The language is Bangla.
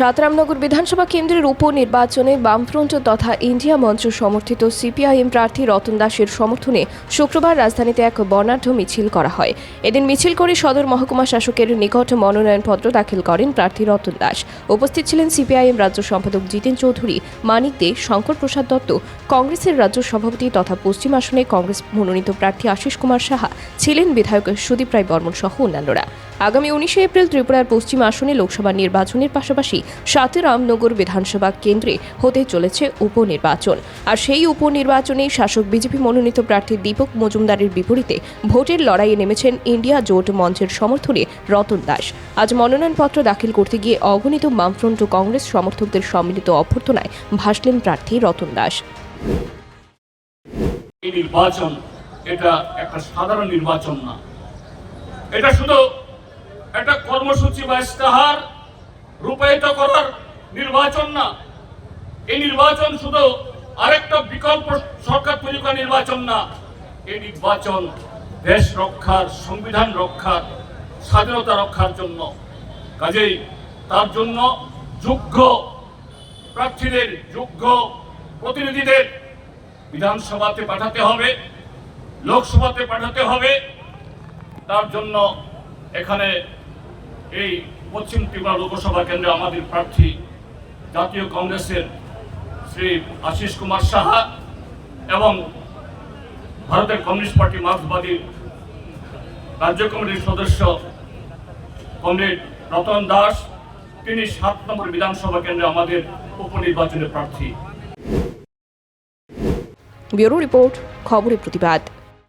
সাতরামনগর বিধানসভা কেন্দ্রের উপনির্বাচনে বামফ্রন্ট তথা ইন্ডিয়া মঞ্চ সমর্থিত সিপিআইএম প্রার্থী রতন দাসের সমর্থনে শুক্রবার রাজধানীতে এক বর্ণাঢ্য মিছিল করা হয়। এদিন মিছিল করে সদর মহকুমা শাসকের নিকট মনোনয়নপত্র দাখিল করেন প্রার্থী রতন দাস। উপস্থিত ছিলেন সিপিআইএম রাজ্য সম্পাদক জিতেন চৌধুরী, মানিক দে, শঙ্কর প্রসাদ দত্ত, কংগ্রেসের রাজ্য সভাপতি তথা পশ্চিম আসনে কংগ্রেস মনোনীত প্রার্থী আশিস কুমার সাহা, ছিলেন বিধায়ক সুদীপ রায় বর্মন সহ অন্যান্যরা। আগামী উনিশে এপ্রিল ত্রিপুরার পশ্চিম আসনে লোকসভা নির্বাচনের পাশাপাশি সাতে রামনগর বিধানসভা কেন্দ্রে হতে চলেছে উপনির্বাচন। আর সেই উপনির্বাচনে শাসক বিজেপি মনোনীত প্রার্থী দীপক মজুমদারের বিপরীতে ভোটের লড়াইয়ে নেমেছেন ইন্ডিয়া জোট মঞ্চের সমর্থনে রতন দাস। আজ মনোনয়নপত্র দাখিল করতে গিয়ে অগণিত বামফ্রন্ট ও কংগ্রেস সমর্থকদের সম্মিলিত অভ্যর্থনায় ভাসলেন প্রার্থী রতন দাস। এই নির্বাচন এটা একটা সাধারণ নির্বাচন না। এটা শুধু কর্মসূচি বা ইস্তাহার রূপায়িত করার নির্বাচন না। এই নির্বাচন শুধু আরেকটা বিকল্প সরকার তৈরি করার নির্বাচন না। এই নির্বাচন দেশ রক্ষার, সংবিধান রক্ষার, স্বাধীনতা রক্ষার জন্য। কাজেই তার জন্য যোগ্য প্রার্থীদের, যোগ্য প্রতিনিধিদের বিধানসভাতে পাঠাতে হবে, লোকসভাতে পাঠাতে হবে। তার জন্য এখানে এই পশ্চিম ত্রিপুরা লোকসভা কেন্দ্রে আমাদের প্রার্থী জাতীয় কংগ্রেসের শ্রী আশিস কুমার সাহা এবং ভারতের কমিউনিস্ট পার্টি মার্ক্সবাদী রাজ্য কমিটির সদস্য কমরেড রতন দাস, তিনি সাত নম্বর বিধানসভা কেন্দ্রে আমাদের উপনির্বাচনের প্রার্থী। ব্যুরো রিপোর্ট, খবরের প্রতিবাদ।